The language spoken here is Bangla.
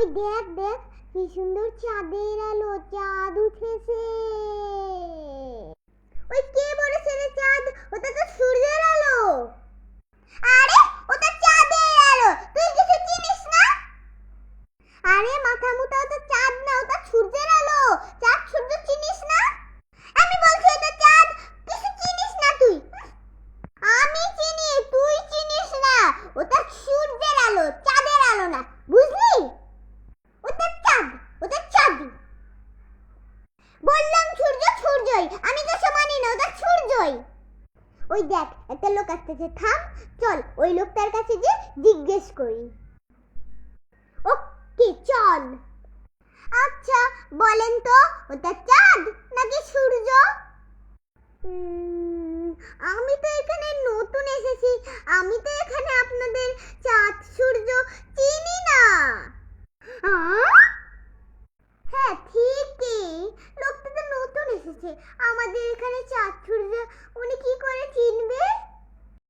ওই দেখ দেখ, কি সুন্দর চাঁদের আলো, চাঁদ উঠেছে। ওই কে বলেছে রে চাঁদ? ওটা তো সূর্যের আলো। আরে, ওটা চাঁদের আলো। তুই কিছু চিনিস না? আরে, মাথা মুটা, ওটা চাঁদ না, ওটা সূর্যের আলো। চাঁদ, সূর্য চিনিস না? আমি বলছি ওটা চাঁদ। কিছু চিনিস না তুই? আমি চিনি, তুই চিনিস না। ওটা সূর্যের আলো চাঁদের আলো না বুঝলি ওটা চাঁদ ওটা চাঁদ বললাম সূর্য সূর্যই আমি তো মানি না ওটা সূর্যই ওই দেখ, একটা লোক আসতেছে, থাম, চল, ওই লোকটার কাছে যে জিজ্ঞেস করি। ওকে, চল। আচ্ছা বলেন তো, ওটা চাঁদ নাকি সূর্য? আমি তো এখানে নতুন এসেছি, আমি তো এসেছে। আমাদের এখানে চাঁদপুর উনি কি করে ঠিক